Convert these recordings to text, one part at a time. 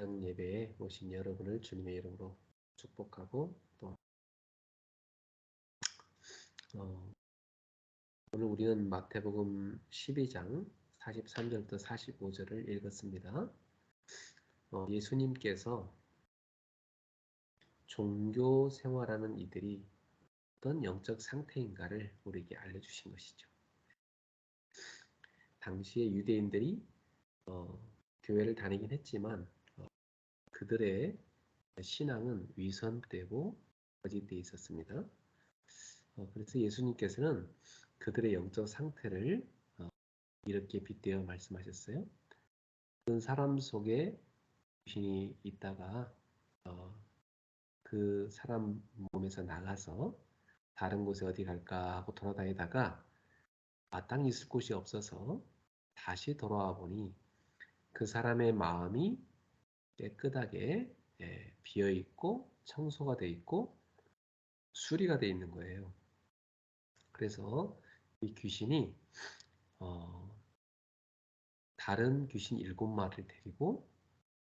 예배에 오신 여러분을 주님의 이름으로 축복하고 또 어, 오늘 우리는 마태복음 12장 43절부터 45절을 읽었습니다. 어, 예수님께서 종교 생활하는 이들이 어떤 영적 상태인가를 우리에게 알려주신 것이죠. 당시에 유대인들이 어, 교회를 다니긴 했지만 어, 그들의 신앙은 위선되고 거짓돼 있었습니다. 어, 그래서 예수님께서는 그들의 영적 상태를 어, 이렇게 빗대어 말씀하셨어요. 어떤 사람 속에 귀신이 있다가 어, 그 사람 몸에서 나가서 다른 곳에 어디 갈까 하고 돌아다니다가 마땅히 있을 곳이 없어서 다시 돌아와 보니 그 사람의 마음이 깨끗하게 예, 비어 있고 청소가 돼 있고 수리가 돼 있는 거예요. 그래서 이 귀신이 어, 다른 귀신 일곱 마리를 데리고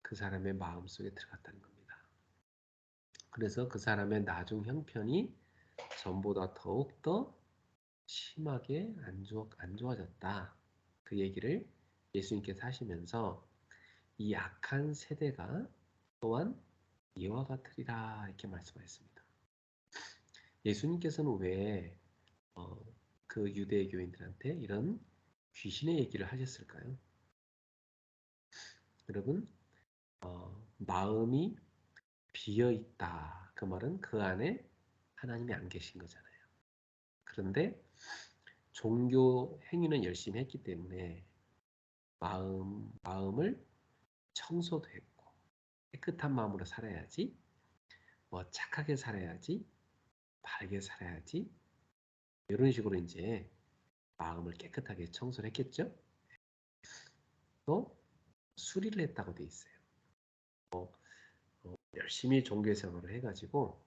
그 사람의 마음 속에 들어갔다는 겁니다. 그래서 그 사람의 나중 형편이 전보다 더욱더 심하게 안, 좋아, 안 좋아졌다. 그 얘기를 예수님께서 하시면서 이 악한 세대가 또한 이와 같으리라 이렇게 말씀하셨습니다. 예수님께서는 왜 어, 그 유대 교인들한테 이런 귀신의 얘기를 하셨을까요? 여러분 어, 마음이 비어 있다. 그 말은 그 안에 하나님이 안 계신 거잖아요. 그런데 종교 행위는 열심히 했기 때문에 마음 마음을 청소도 했고 깨끗한 마음으로 살아야지 뭐 착하게 살아야지 바르게 살아야지 이런 식으로 이제 마음을 깨끗하게 청소를 했겠죠. 또 수리를 했다고 돼 있어요. 어, 어, 열심히 종교 생활을 해가지고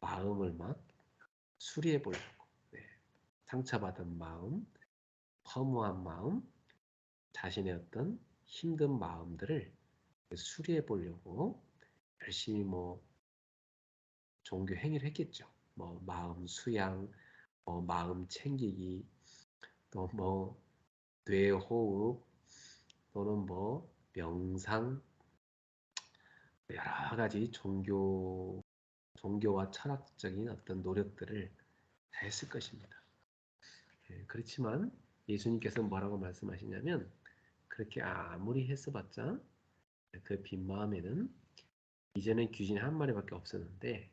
마음을 막 수리해 보려고 네. 상처받은 마음, 허무한 마음, 자신의 어떤 힘든 마음들을 수리해 보려고 열심히 뭐 종교 행위를 했겠죠. 뭐 마음 수양, 뭐 마음 챙기기, 또 뭐 뇌호흡, 또는 뭐 명상, 여러 가지 종교 종교와 철학적인 어떤 노력들을 다 했을 것입니다. 예, 그렇지만 예수님께서 뭐라고 말씀하시냐면 그렇게 아무리 했어봤자 그 빈 마음에는 이제는 귀신 한 마리밖에 없었는데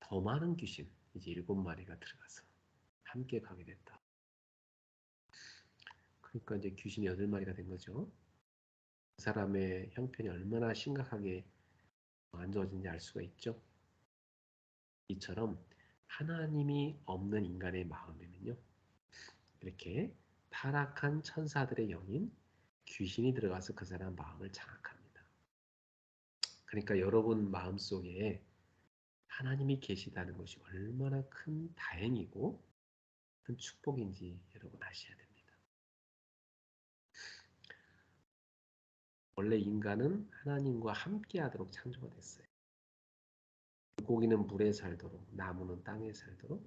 더 많은 귀신 이제 일곱 마리가 들어가서 함께 가게 됐다. 그러니까 이제 귀신이 여덟 마리가 된 거죠. 그 사람의 형편이 얼마나 심각하게 안 좋아진지 알 수가 있죠. 이처럼 하나님이 없는 인간의 마음에는요. 이렇게 타락한 천사들의 영인 귀신이 들어가서 그 사람 마음을 장악합니다. 그러니까 여러분 마음속에 하나님이 계시다는 것이 얼마나 큰 다행이고 큰 축복인지 여러분 아셔야 됩니다. 원래 인간은 하나님과 함께 하도록 창조가 됐어요. 물고기는 물에 살도록, 나무는 땅에 살도록,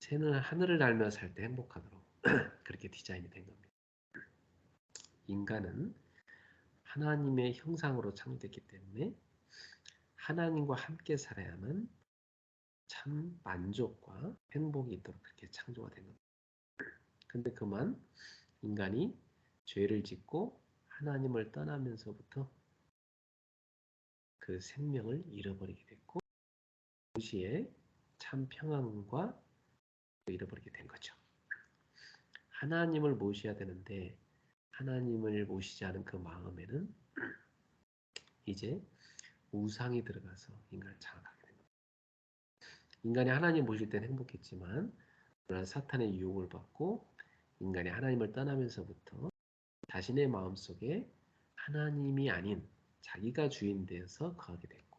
새는 하늘을 날며 살 때 행복하도록 그렇게 디자인이 된 겁니다. 인간은 하나님의 형상으로 창조됐기 때문에 하나님과 함께 살아야만 참 만족과 행복이 있도록 그렇게 창조가 된 겁니다. 근데 그만 인간이 죄를 짓고 하나님을 떠나면서부터 그 생명을 잃어버리게 됐고 동시에 참 평안과 잃어버리게 된 거죠. 하나님을 모셔야 되는데 하나님을 모시지 않은 그 마음에는 이제 우상이 들어가서 인간을 장악하게 됩니다. 인간이 하나님 모실 때는 행복했지만 그러나 사탄의 유혹을 받고 인간이 하나님을 떠나면서부터 자신의 마음속에 하나님이 아닌 자기가 주인 되어서 거하게 됐고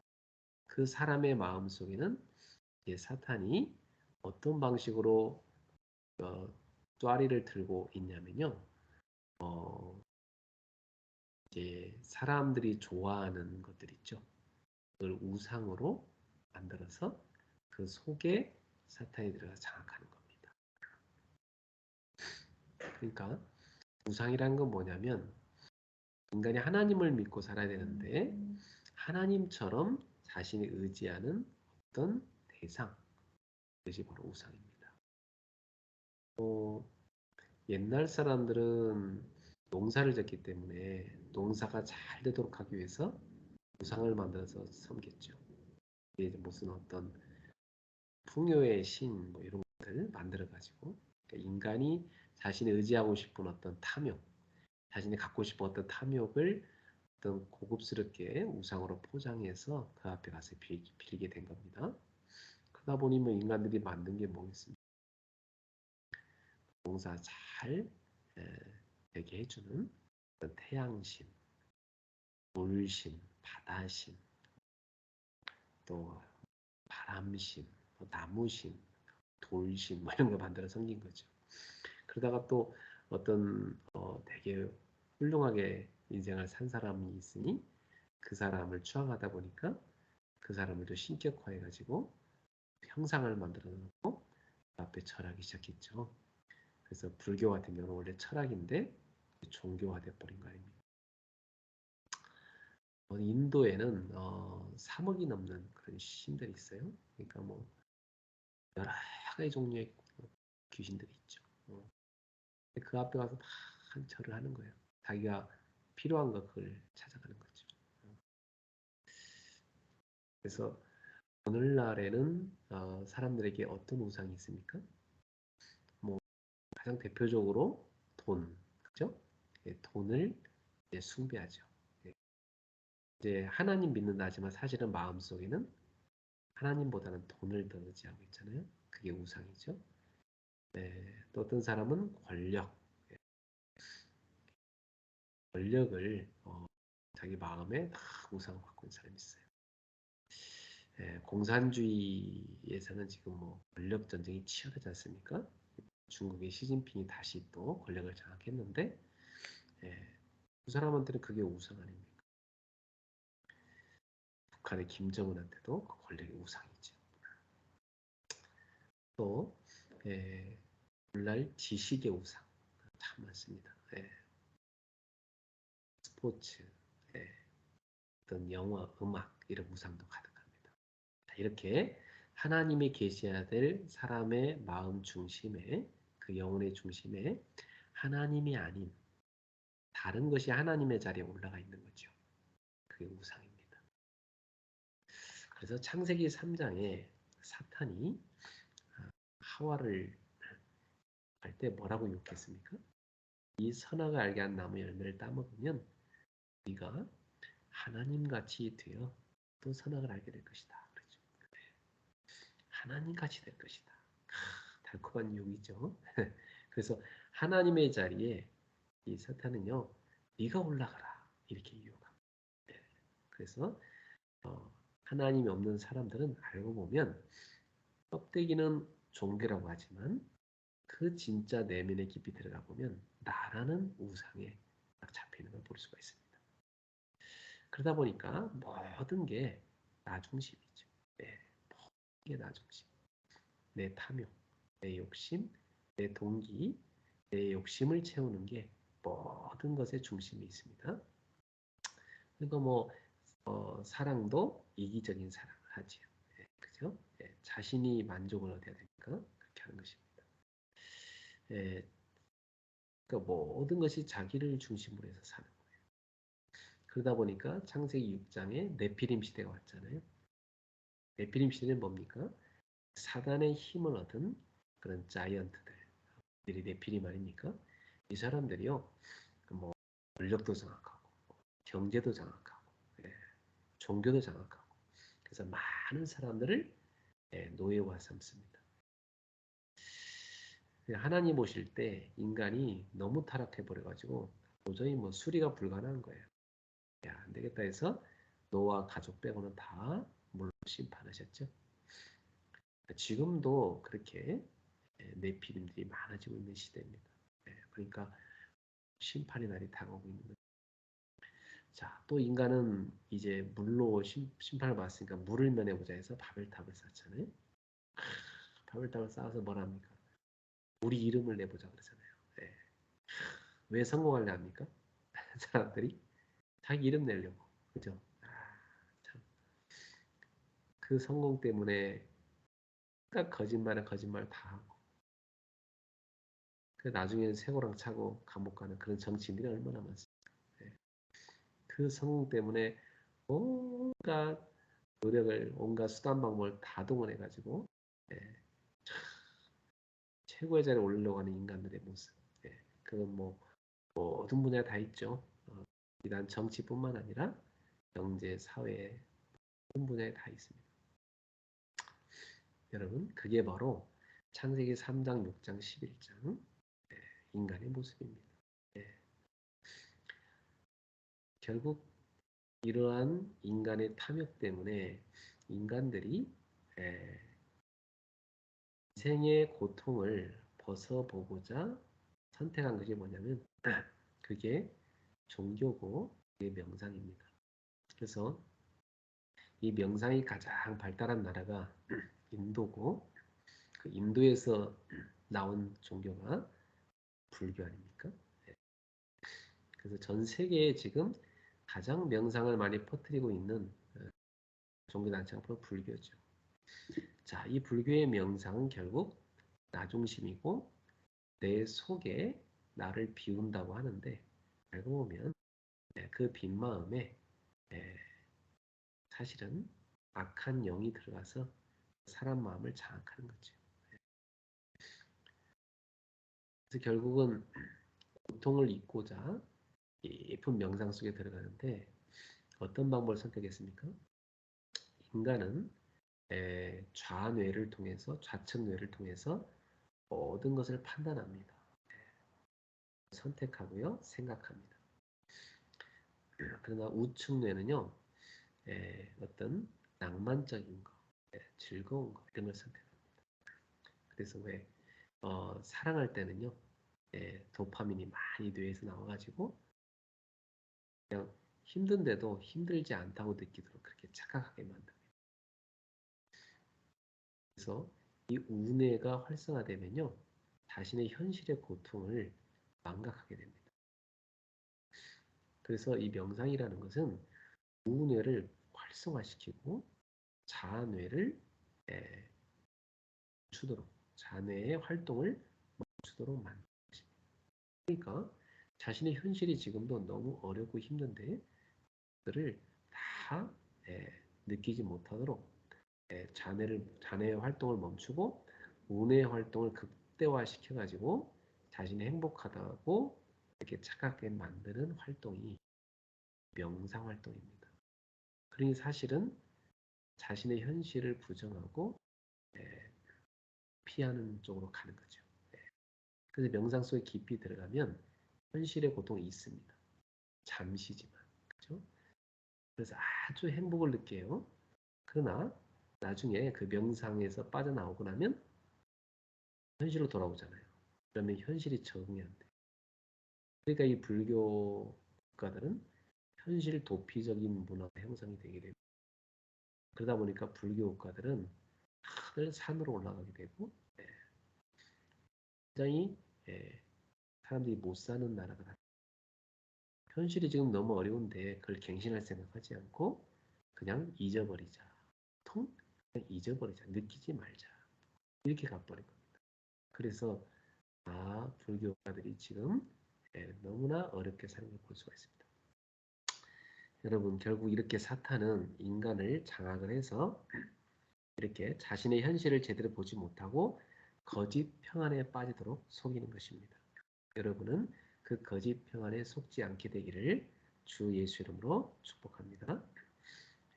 그 사람의 마음 속에는 이제 사탄이 어떤 방식으로 어, 또아리를 들고 있냐면요. 어, 이제 사람들이 좋아하는 것들 있죠. 그걸 우상으로 만들어서 그 속에 사탄이 들어가 장악하는 겁니다. 그러니까 우상이라는 건 뭐냐면 인간이 하나님을 믿고 살아야 되는데 하나님처럼 자신이 의지하는 어떤 대상 그것이 바로 우상입니다. 어, 옛날 사람들은 농사를 짓기 때문에 농사가 잘 되도록 하기 위해서 우상을 만들어서 섬겼죠. 이게 무슨 어떤 풍요의 신 뭐 이런 것들 만들어 가지고 그러니까 인간이 자신이 의지하고 싶은 어떤 탐욕, 자신이 갖고 싶은 어떤 탐욕을 어떤 고급스럽게 우상으로 포장해서 그 앞에 가서 빌, 빌게 된 겁니다. 그러다 보니 뭐 인간들이 만든 게 뭐겠습니까? 농사 잘 되게 해주는 태양신, 물신, 바다신, 또 바람신, 뭐 나무신, 돌신 뭐 이런 거 만들어 섬긴 거죠. 그러다가 또 어떤 어, 되게 훌륭하게 인생을 산 사람이 있으니 그 사람을 추앙하다 보니까 그 사람을 또 신격화해 가지고 형상을 만들어 놓고 그 앞에 절하기 시작했죠. 그래서 불교 같은 경우는 원래 철학인데 종교화돼 버린 거 아닙니까? 어, 인도에는 어, 3억이 넘는 그런 신들이 있어요. 그러니까 뭐 여러 가지 종류의 귀신들이 있죠. 어. 그 앞에 가서 막 절을 하는 거예요. 자기가 필요한 거 그걸 찾아가는 거죠. 어. 그래서 오늘날에는 어, 사람들에게 어떤 우상이 있습니까? 뭐 가장 대표적으로 돈, 그죠? 예, 돈을 숭배하죠. 예. 이제 하나님 믿는다 하지만 사실은 마음 속에는 하나님보다는 돈을 더 의지하고 있잖아요. 그게 우상이죠. 네, 또 어떤 사람은 권력, 예. 권력을 어, 자기 마음에 다 우상을 갖고 있는 사람이 있어요. 예, 공산주의에서는 지금 뭐 권력 전쟁이 치열하지 않습니까? 중국의 시진핑이 다시 또 권력을 장악했는데 예, 그 사람한테는 그게 우상 아닙니까? 북한의 김정은한테도 그 권력이 우상이죠. 또 예, 오늘날 지식의 우상 참 많습니다. 예. 스포츠, 예. 어떤 영화, 음악 이런 우상도 가득합니다. 이렇게 하나님이 계셔야 될 사람의 마음 중심에 그 영혼의 중심에 하나님이 아닌 다른 것이 하나님의 자리에 올라가 있는 거죠. 그게 우상입니다. 그래서 창세기 3장에 사탄이 하와를 할 때 뭐라고 욕했습니까? 이 선악을 알게 한 나무 열매를 따먹으면 네가 하나님 같이 되어 또 선악을 알게 될 것이다. 그렇죠. 하나님 같이 될 것이다. 달콤한 욕이죠. 그래서 하나님의 자리에 이 사탄은요, 네가 올라가라 이렇게 유혹합니다. 네. 그래서 어, 하나님이 없는 사람들은 알고 보면 껍데기는 종교라고 하지만 그 진짜 내면의 깊이 들어가 보면 나라는 우상에 딱 잡히는 걸 볼 수가 있습니다. 그러다 보니까 모든 게 나 중심이죠. 네, 모든 게 나 중심. 내 탐욕, 내 욕심, 내 동기, 내 욕심을 채우는 게 모든 것의 중심이 있습니다. 그리고 뭐 어, 사랑도 이기적인 사랑을 하지요. 예, 그죠? 예, 자신이 만족을 얻어야 되니까 그렇게 하는 것입니다. 예, 그러니까 모든 것이 자기를 중심으로 해서 사는 거예요. 그러다 보니까 창세기 6장에 네피림 시대가 왔잖아요. 네피림 시대는 뭡니까? 사단의 힘을 얻은 그런 자이언트들, 들이 네피림 아닙니까? 이 사람들이요, 뭐 권력도 장악하고, 경제도 장악하고, 예, 종교도 장악하고, 그래서 많은 사람들을 예, 노예화 삼습니다. 하나님 오실 때 인간이 너무 타락해 버려 가지고 도저히 뭐 수리가 불가능한 거예요. 야, 안 되겠다 해서 노아 가족 빼고는 다 물로 심판하셨죠. 지금도 그렇게 내피림들이 많아지고 있는 시대입니다. 그러니까 심판의 날이 다가오고 있는 거죠. 자, 또 인간은 이제 물로 심, 심판을 받았으니까 물을 면해보자 해서 바벨탑을 쌓잖아요. 크, 바벨탑을 쌓아서 뭘 합니까? 우리 이름을 내보자 그러잖아요. 예. 왜 성공하려 합니까? 사람들이 자기 이름 내려고 그죠? 아, 참. 그 성공 때문에 딱 거짓말에 거짓말 다 하고 그 나중에 쇠고랑 차고 감옥 가는 그런 정치인들이 얼마나 많습니까? 예. 그 성공 때문에 온갖 노력을 온갖 수단 방법을 다 동원해 가지고 예. 참 최고의 자리에 올리려고 하는 인간들의 모습 예. 그건 뭐 모든 분야에 다 있죠. 어, 비단 정치뿐만 아니라 경제, 사회 모든 분야에 다 있습니다. 여러분 그게 바로 창세기 3장, 6장, 11장 예, 인간의 모습입니다. 예. 결국 이러한 인간의 탐욕 때문에 인간들이 예, 인생의 고통을 벗어보고자 선택한 것이 뭐냐면 그게 종교고 그게 명상입니다. 그래서 이 명상이 가장 발달한 나라가 인도고 그 인도에서 나온 종교가 불교 아닙니까? 네. 그래서 전 세계에 지금 가장 명상을 많이 퍼뜨리고 있는 어, 종교단체가 바로 불교죠. 자, 이 불교의 명상은 결국 나 중심이고 내 속에 나를 비운다고 하는데 알고 보면 네, 그빈 마음에 네, 사실은 악한 영이 들어가서 사람 마음을 장악하는 거죠. 그래서 결국은 고통을 잊고자 예쁜 명상 속에 들어가는데 어떤 방법을 선택했습니까? 인간은 좌뇌를 통해서 좌측 뇌를 통해서 모든 것을 판단합니다. 선택하고요, 생각합니다. 그러나 우측 뇌는요, 어떤 낭만적인 거, 즐거운 거 이런 걸 선택합니다. 그래서 왜 어, 사랑할 때는요, 도파민이 많이 뇌에서 나와가지고 그냥 힘든데도 힘들지 않다고 느끼도록 그렇게 착각하게 만듭니다. 그래서 이 우뇌가 활성화되면요, 자신의 현실의 고통을 망각하게 됩니다. 그래서 이 명상이라는 것은 우뇌를 활성화시키고 자뇌를 멈추도록 자뇌의 활동을 멈추도록 만드는 것입니다. 그러니까 자신의 현실이 지금도 너무 어렵고 힘든데 그들을 다 느끼지 못하도록 자뇌를 자뇌의 활동을 멈추고 우뇌의 활동을 극대화시켜 가지고 자신이 행복하다고 이렇게 착각하게 만드는 활동이 명상 활동입니다. 그러니 사실은 자신의 현실을 부정하고 피하는 쪽으로 가는 거죠. 그래서 명상 속에 깊이 들어가면 현실의 고통이 있습니다. 잠시지만. 그죠? 그래서 아주 행복을 느껴요. 그러나 나중에 그 명상에서 빠져나오고 나면 현실로 돌아오잖아요. 그러면 현실이 적응이 안 돼. 그러니까 이 불교 국가들은 현실 도피적인 문화가 형성이 되게 됩니다. 그러다 보니까 불교 국가들은 산으로 올라가게 되고 예. 굉장히 예, 사람들이 못 사는 나라가 다 현실이 지금 너무 어려운데 그걸 갱신할 생각하지 않고 그냥 잊어버리자. 통 그냥 잊어버리자. 느끼지 말자. 이렇게 가버린 겁니다. 그래서 아 불교가들이 지금 예, 너무나 어렵게 사는 걸 볼 수가 있습니다. 여러분 결국 이렇게 사탄은 인간을 장악을 해서 이렇게 자신의 현실을 제대로 보지 못하고 거짓 평안에 빠지도록 속이는 것입니다. 여러분은 그 거짓 평안에 속지 않게 되기를 주 예수 이름으로 축복합니다.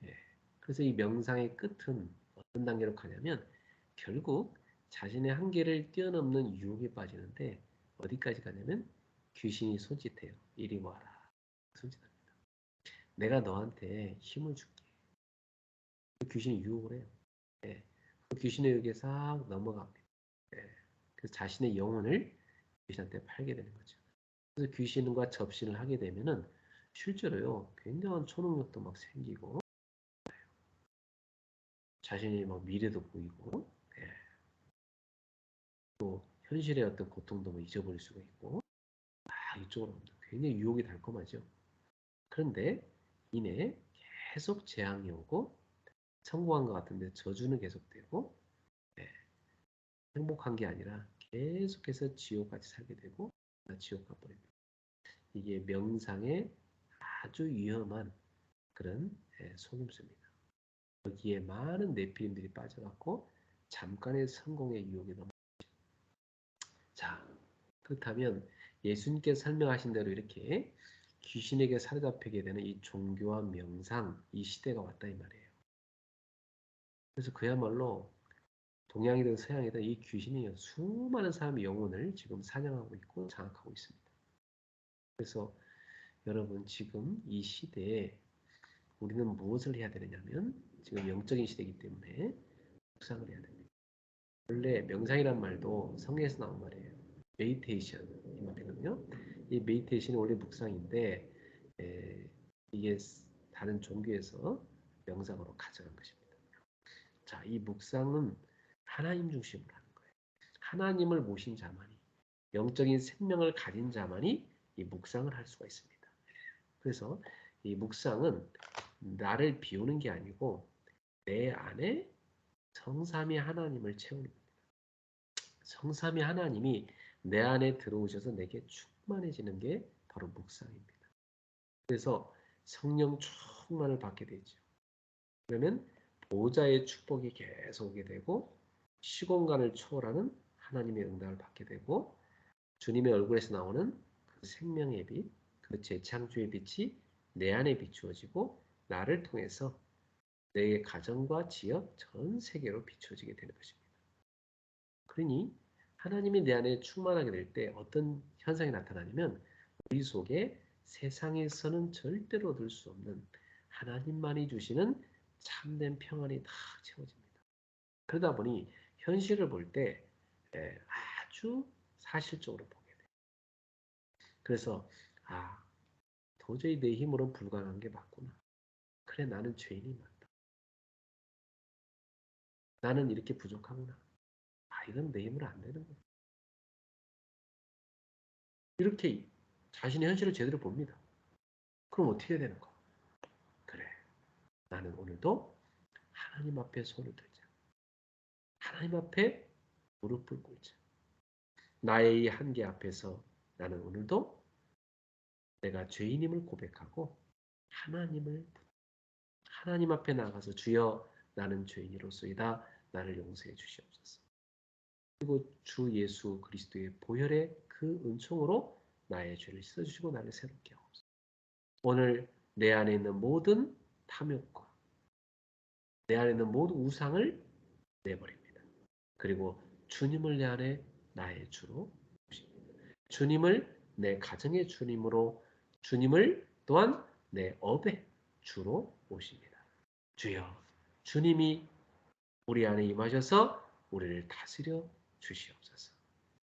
예, 그래서 이 명상의 끝은 어떤 단계로 가냐면 결국 자신의 한계를 뛰어넘는 유혹에 빠지는데 어디까지 가냐면 귀신이 손짓해요. 이리 와라. 손짓합니다. 내가 너한테 힘을 줄게. 그 귀신이 유혹을 해요. 예. 그 귀신의 유혹에 싹 넘어갑니다. 예. 그래서 자신의 영혼을 귀신한테 팔게 되는 거죠. 그래서 귀신과 접신을 하게 되면은 실제로요 굉장한 초능력도 막 생기고 자신이 막 미래도 보이고 예. 또 현실의 어떤 고통도 뭐 잊어버릴 수가 있고 아 이쪽으로. 굉장히 유혹이 달콤하죠. 그런데 이내 계속 재앙이 오고 성공한 것 같은데 저주는 계속되고 예. 행복한 게 아니라 계속해서 지옥같이 살게 되고 지옥 가버립니다. 이게 명상의 아주 위험한 그런 예, 속임수입니다. 여기에 많은 네피림들이 빠져갖고 잠깐의 성공의 유혹에 넘어가죠. 자, 그렇다면 예수님께서 설명하신 대로 이렇게 귀신에게 사로잡히게 되는 이 종교와 명상, 이 시대가 왔다 이 말이에요. 그래서 그야말로 동양이든 서양이든 이 귀신이 수많은 사람의 영혼을 지금 사냥하고 있고 장악하고 있습니다. 그래서 여러분 지금 이 시대에 우리는 무엇을 해야 되느냐면 지금 영적인 시대이기 때문에 묵상을 해야 됩니다. 원래 명상이란 말도 성경에서 나온 말이에요. 메디테이션 이 말이거든요. 이 메디테이션이 원래 묵상인데 에, 이게 다른 종교에서 명상으로 가져간 것입니다. 자, 이 묵상은 하나님 중심으로 하는 거예요. 하나님을 모신 자만이 영적인 생명을 가진 자만이 이 묵상을 할 수가 있습니다. 그래서 이 묵상은 나를 비우는 게 아니고 내 안에 성삼위 하나님을 채우는. 성삼위 하나님이 내 안에 들어오셔서 내게 충만해지는 게 바로 묵상입니다. 그래서 성령 충만을 받게 되죠. 그러면 보좌의 축복이 계속 오게 되고 시공간을 초월하는 하나님의 응답을 받게 되고 주님의 얼굴에서 나오는 그 생명의 빛, 그 재창조의 빛이 내 안에 비추어지고 나를 통해서 내 가정과 지역 전 세계로 비춰지게 되는 것입니다. 그러니 하나님이 내 안에 충만하게 될 때 어떤 현상이 나타나냐면 우리 속에 세상에서는 절대로 얻을 수 없는 하나님만이 주시는 참된 평안이 다 채워집니다. 그러다 보니 현실을 볼 때 아주 사실적으로 보게 돼요. 그래서 아 도저히 내 힘으로는 불가능한 게 맞구나. 그래 나는 죄인이 맞다. 나는 이렇게 부족하구나. 아, 이건 내 힘으로 안 되는 거야. 이렇게 자신의 현실을 제대로 봅니다. 그럼 어떻게 해야 되는 거야? 나는 오늘도 하나님 앞에 손을 들자. 하나님 앞에 무릎을 꿇자. 나의 이 한계 앞에서 나는 오늘도 내가 죄인임을 고백하고 하나님을 하나님 앞에 나가서 주여 나는 죄인이로소이다 나를 용서해 주시옵소서. 그리고 주 예수 그리스도의 보혈의 그 은총으로 나의 죄를 씻어주시고 나를 새롭게 하옵소서. 오늘 내 안에 있는 모든 탐욕과 내 안에 있는 모든 우상을 내버립니다. 그리고 주님을 내 안에 나의 주로. 주님을 내 가정의 주님으로 주님을 또한 내 업의 주로 모십니다. 주여 주님이 우리 안에 임하셔서 우리를 다스려 주시옵소서.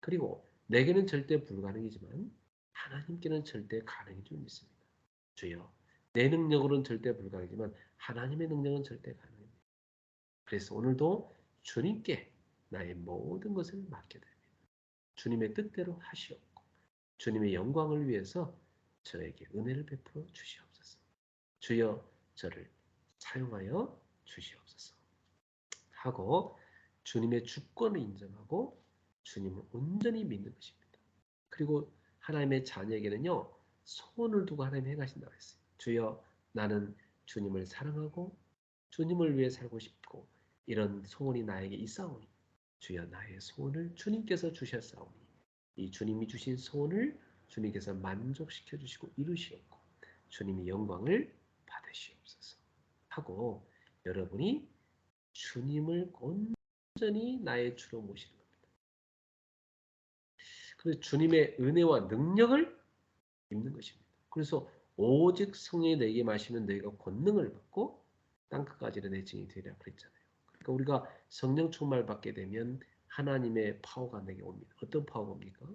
그리고 내게는 절대 불가능이지만 하나님께는 절대 가능인 줄 믿습니다. 주여, 내 능력으로는 절대 불가능이지만 하나님의 능력은 절대 가능합니다. 그래서 오늘도 주님께 나의 모든 것을 맡게 됩니다. 주님의 뜻대로 하시옵고 주님의 영광을 위해서 저에게 은혜를 베풀어 주시옵소서. 주여 저를 사용하여 주시옵소서. 하고 주님의 주권을 인정하고 주님을 온전히 믿는 것입니다. 그리고 하나님의 자녀에게는요 소원을 두고 하나님 행하신다고 했어요. 주여 나는 주님을 사랑하고 주님을 위해 살고 싶고 이런 소원이 나에게 있사오니 주여 나의 소원을 주님께서 주셨사오니 이 주님이 주신 소원을 주님께서 만족시켜 주시고 이루시옵고 주님이 영광을 받으시옵소서 하고 여러분이 주님을 온전히 나의 주로 모시는 겁니다. 그래서 주님의 은혜와 능력을 입는 것입니다. 그래서 오직 성령이 내게 마시면 너희가 권능을 받고 땅끝까지 내 증이 되리라 그랬잖아요. 그러니까 우리가 성령 충만을 받게 되면 하나님의 파워가 내게 옵니다. 어떤 파워가 옵니까?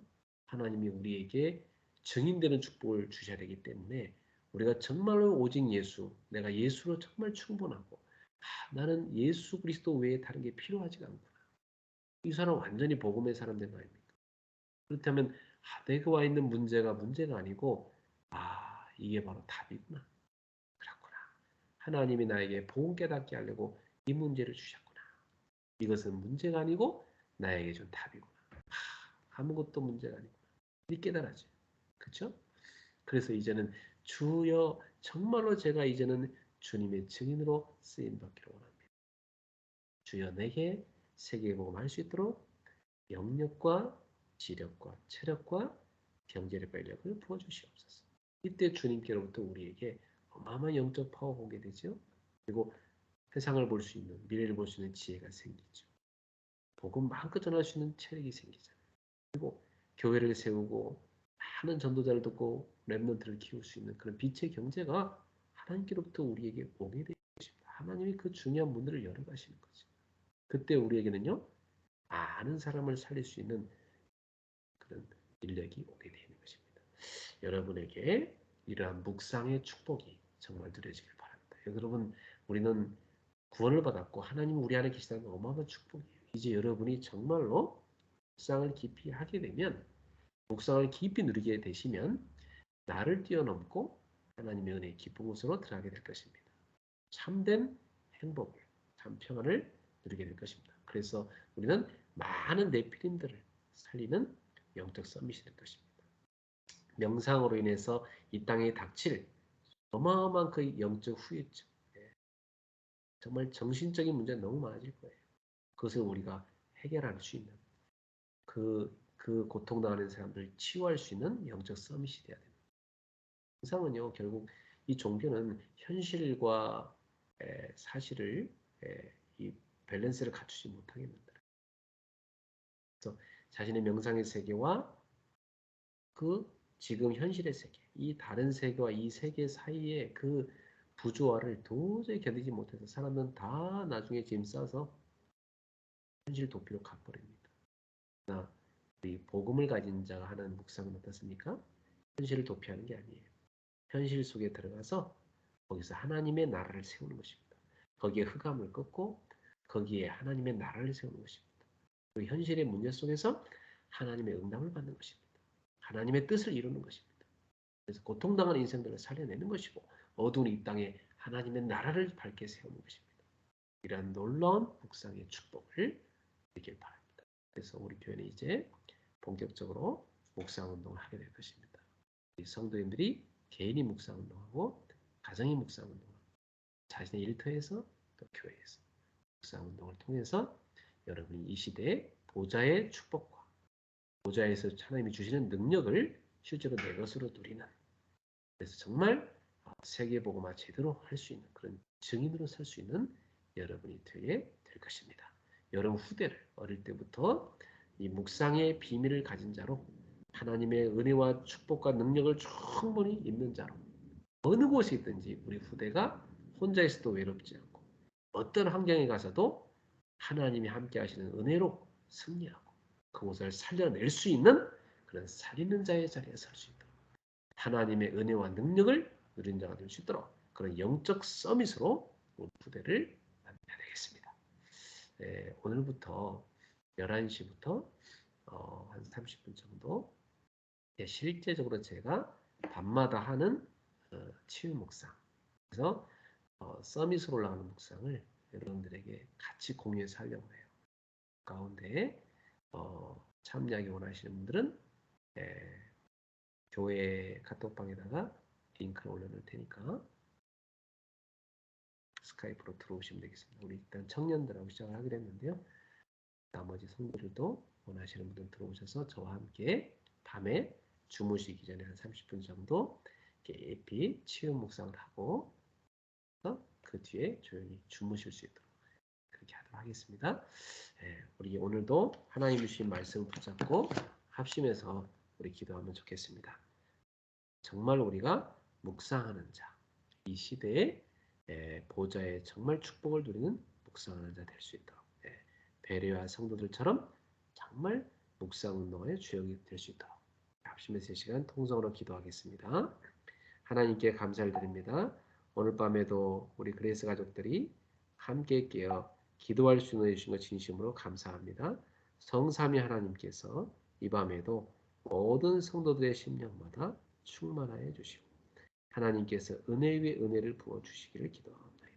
하나님이 우리에게 증인되는 축복을 주셔야 되기 때문에 우리가 정말로 오직 예수, 내가 예수로 정말 충분하고 아, 나는 예수 그리스도 외에 다른 게 필요하지가 않구나. 이 사람 완전히 복음의 사람 된거 아닙니까? 그렇다면 아, 내가 와 있는 문제가 문제가 아니고 아 이게 바로 답이구나. 그렇구나. 하나님이 나에게 복음 깨닫게 하려고 이 문제를 주셨구나. 이것은 문제가 아니고 나에게 준 답이구나. 아, 아무것도 문제가 아니구나. 이 깨달아지. 그렇죠? 그래서 이제는 주여 정말로 제가 이제는 주님의 증인으로 쓰임 받기를 원합니다. 주여 내게 세계복음 할 수 있도록 영력과 지력과 체력과 경제력과 인력을 부어주시옵소서. 이때 주님께로부터 우리에게 어마어마한 영적 파워가 오게 되죠. 그리고 세상을 볼 수 있는 미래를 볼 수 있는 지혜가 생기죠. 복음 마음껏 전할 수 있는 체력이 생기잖아요. 그리고 교회를 세우고 많은 전도자를 듣고 랩런트를 키울 수 있는 그런 빛의 경제가 하나님께로부터 우리에게 오게 되는 것입니다. 하나님이 그 중요한 문들을 열어 가시는 거죠. 그때 우리에게는요. 많은 사람을 살릴 수 있는 그런 인력이 오게 되는 것입니다. 여러분에게 이러한 묵상의 축복이 정말 누려지길 바랍니다. 여러분 우리는 구원을 받았고 하나님이 우리 안에 계시다는 건 어마어마한 축복이에요. 이제 여러분이 정말로 묵상을 깊이 하게 되면 묵상을 깊이 누리게 되시면 나를 뛰어넘고 하나님의 은혜의 깊은 곳으로 들어가게 될 것입니다. 참된 행복을, 참 평안을 누리게 될 것입니다. 그래서 우리는 많은 네피림들을 살리는 영적 썸밋이 될 것입니다. 명상으로 인해서 이 땅에 닥칠 어마어마한 그 영적 후유증, 예. 정말 정신적인 문제가 너무 많아질 거예요. 그것을 우리가 해결할 수 있는 그, 그 고통당하는 사람들을 치유할 수 있는 영적 서밋이 돼야 됩니다. 명상은요, 결국 이 종교는 현실과 에, 사실을 에, 이 밸런스를 갖추지 못하게 만들어요. 그래서 자신의 명상의 세계와 그 지금 현실의 세계, 이 다른 세계와 이 세계 사이의 그 부조화를 도저히 견디지 못해서 사람은 다 나중에 짐 싸서 현실 도피로 가버립니다. 그러나 이 복음을 가진 자가 하는 묵상은 어떻습니까? 현실을 도피하는 게 아니에요. 현실 속에 들어가서 거기서 하나님의 나라를 세우는 것입니다. 거기에 흑암을 꺾고 거기에 하나님의 나라를 세우는 것입니다. 그 현실의 문제 속에서 하나님의 응답을 받는 것입니다. 하나님의 뜻을 이루는 것입니다. 그래서 고통당하는 인생들을 살려내는 것이고 어두운 이 땅에 하나님의 나라를 밝게 세우는 것입니다. 이러한 놀라운 묵상의 축복을 누리길 바랍니다. 그래서 우리 교회는 이제 본격적으로 묵상 운동을 하게 될 것입니다. 성도님들이 개인이 묵상 운동하고 가정이 묵상 운동하고 자신의 일터에서 또 교회에서 묵상 운동을 통해서 여러분이 이 시대의 보좌의 축복과 보좌에서 하나님이 주시는 능력을 실제로 내 것으로 누리는 그래서 정말 세계보고마 제대로 할 수 있는 그런 증인으로 살수 있는 여러분이 되게 될 것입니다. 여러분 후대를 어릴 때부터 이 묵상의 비밀을 가진 자로 하나님의 은혜와 축복과 능력을 충분히 있는 자로 어느 곳에 있든지 우리 후대가 혼자 있어도 외롭지 않고 어떤 환경에 가서도 하나님이 함께 하시는 은혜로 승리하고 그곳을 살려낼 수 있는 그런 살리는 자의 자리에 설 수 있도록 하나님의 은혜와 능력을 누린 자가 될 수 있도록 그런 영적 서밋으로 우리 부대를 만들어야 되겠습니다. 네, 오늘부터 11시부터 어, 한 30분 정도 네, 실제적으로 제가 밤마다 하는 어, 치유 묵상 그래서 어, 서밋으로 올라가는 묵상을 여러분들에게 같이 공유해서 하려고 해요. 가운데 어, 참여하기 원하시는 분들은 예, 교회 카톡방에다가 링크를 올려놓을 테니까 스카이프로 들어오시면 되겠습니다. 우리 일단 청년들하고 시작을 하기로 했는데요. 나머지 성도들도 원하시는 분들 들어오셔서 저와 함께 밤에 주무시기 전에 한 30분 정도 에피 치유 묵상을 하고 그 뒤에 조용히 주무실 수 있도록 그렇게 하도록 하겠습니다. 예, 우리 오늘도 하나님 주신 말씀 붙잡고 합심해서 우리 기도하면 좋겠습니다. 정말 우리가 묵상하는 자, 이 시대에 예, 보좌의 정말 축복을 누리는 묵상하는 자 될 수 있도록 예, 배려와 성도들처럼 정말 묵상 운동의 주역이 될 수 있도록 합심해서 시간 통성으로 기도하겠습니다. 하나님께 감사를 드립니다. 오늘 밤에도 우리 그레이스 가족들이 함께 깨어 기도할 수 있는 주신 것 진심으로 감사합니다. 성삼위 하나님께서 이 밤에도 모든 성도들의 심령마다 충만하여 주시고 하나님께서 은혜 위에 은혜를 부어 주시기를 기도합니다.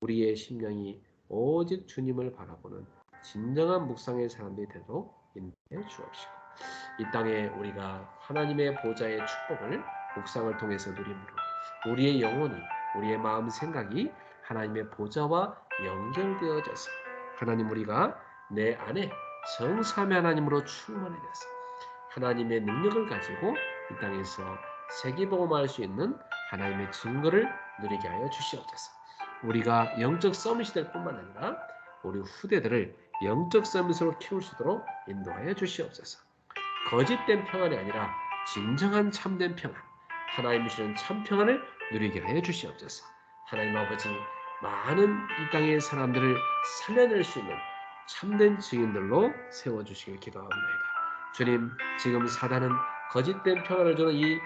우리의 심령이 오직 주님을 바라보는 진정한 묵상의 사람들이 되도록 인도해 주옵시고 이 땅에 우리가 하나님의 보좌의 축복을 묵상을 통해서 누림으로 우리의 영혼이 우리의 마음 생각이 하나님의 보좌와 연결되어져서 하나님 우리가 내 안에 성삼위 하나님으로 충만해져서 하나님의 능력을 가지고 이 땅에서 세계복음할 수 있는 하나님의 증거를 누리게 하여 주시옵소서. 우리가 영적 서밋이 될 뿐만 아니라 우리 후대들을 영적 서밋으로 키울 수 있도록 인도하여 주시옵소서. 거짓된 평안이 아니라 진정한 참된 평안, 하나님이 주는 참 평안을 누리게 하여 주시옵소서. 하나님 아버지, 많은 이 땅의 사람들을 살려낼 수 있는 참된 증인들로 세워주시길 기도합니다. 주님, 지금 사단은 거짓된 평안을 주는 이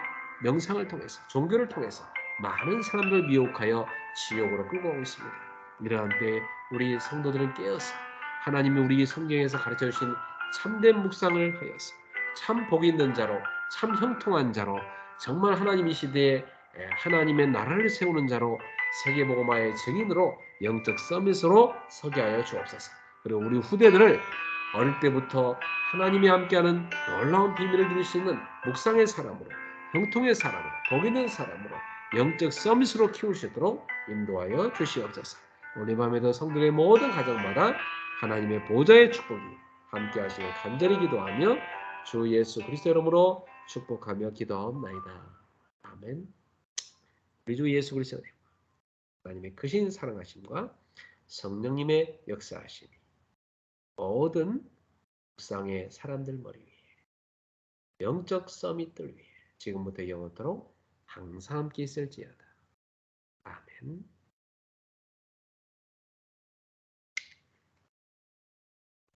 명상을 통해서, 종교를 통해서 많은 사람들을 미혹하여 지옥으로 끌고 오고 있습니다. 이러한 때 우리 성도들은 깨어서 하나님이 우리 성경에서 가르쳐 주신 참된 묵상을 하여서 참복 있는 자로 참 형통한 자로 정말 하나님 이 시대에 하나님의 나라를 세우는 자로 세계복음화의 증인으로 영적 서밋으로 서게 하여 주옵소서. 그리고 우리 후대들을 어릴 때부터 하나님이 함께하는 놀라운 비밀을 누릴 수 있는 묵상의 사람으로 형통의 사람으로 복 있는 사람으로 영적 서밋으로 있도록 인도하여 주시옵소서. 오늘 밤에도 성들의 모든 가정마다 하나님의 보좌의 축복이 함께 하시길 간절히 기도하며 주 예수 그리스도 이름으로 축복하며 기도하옵나이다. 아멘. 우리 주 예수 그리스도 하나님의 크신 사랑하심과 성령님의 역사하심이 모든 묵상의 사람들 머리 위에 영적 서밋들 위해 지금부터 영원토록 항상 함께 있을지어다. 아멘.